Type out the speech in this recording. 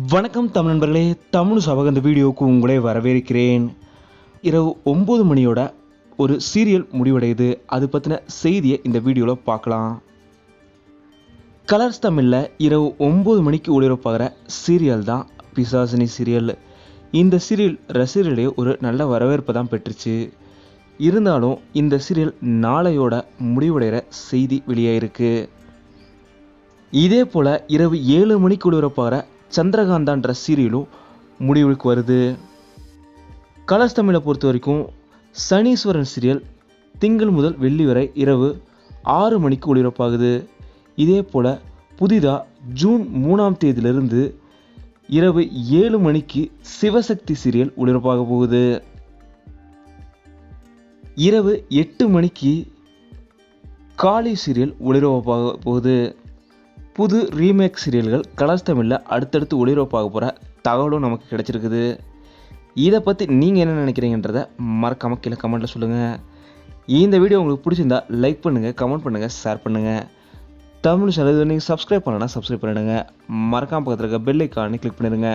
வணக்கம் தமிழ் நண்பர்களே. தமிழ் சபக இந்த வீடியோவுக்கு உங்களே வரவேற்கிறேன். இரவு ஒம்பது மணியோட ஒரு சீரியல் முடிவடையுது. அது பற்றின செய்தியை இந்த வீடியோவில் பார்க்கலாம். கலர்ஸ் தமிழில் இரவு ஒம்பது மணிக்கு ஒளிபரப்பாகிற சீரியல் தான் பிசாசினி சீரியல் இந்த சீரியல் ரசிகர்களிடையே ஒரு நல்ல வரவேற்பை தான் பெற்றுச்சு. இருந்தாலும் இந்த சீரியல் நாளையோட முடிவடைகிற செய்தி வெளியாயிருக்கு. இதே போல் இரவு ஏழு மணிக்கு ஒளிபரப்பாகிற சந்திரகாந்தான்ற சீரியலும் முடிவுக்கு வருது. கலர்ஸ் தமிழை பொறுத்த வரைக்கும் சனீஸ்வரன் சீரியல் திங்கள் முதல் வெள்ளி வரை இரவு ஆறு மணிக்கு ஒளிபரப்பாகுது. இதே போல் புதிதாக ஜூன் மூணாம் தேதியிலிருந்து இரவு ஏழு மணிக்கு சிவசக்தி சீரியல் ஒளிபரப்பாக போகுது. இரவு எட்டு மணிக்கு காளி சீரியல் ஒளிபரப்பாக போகுது. புது ரீமேக் சீரியல்கள் கலர்ஸ் தமிழில் அடுத்தடுத்து ஒளிபரப்பாக போகிற தகவலும் நமக்கு கிடச்சிருக்குது. இதை பற்றி நீங்கள் என்ன நினைக்கிறீங்கன்றத மறக்காமல் கீழே கமெண்ட்டில் சொல்லுங்கள் இந்த வீடியோ உங்களுக்கு பிடிச்சிருந்தா லைக் பண்ணுங்கள் கமெண்ட் பண்ணுங்கள் ஷேர் பண்ணுங்கள் தமிழ் சேனல் நீங்கள் சப்ஸ்கிரைப் பண்ணலன்னா சப்ஸ்கிரைப் பண்ணிடுங்க. மறக்காமல் பக்கத்தில் இருக்க பெல் ஐக்கானே கிளிக் பண்ணிடுங்க.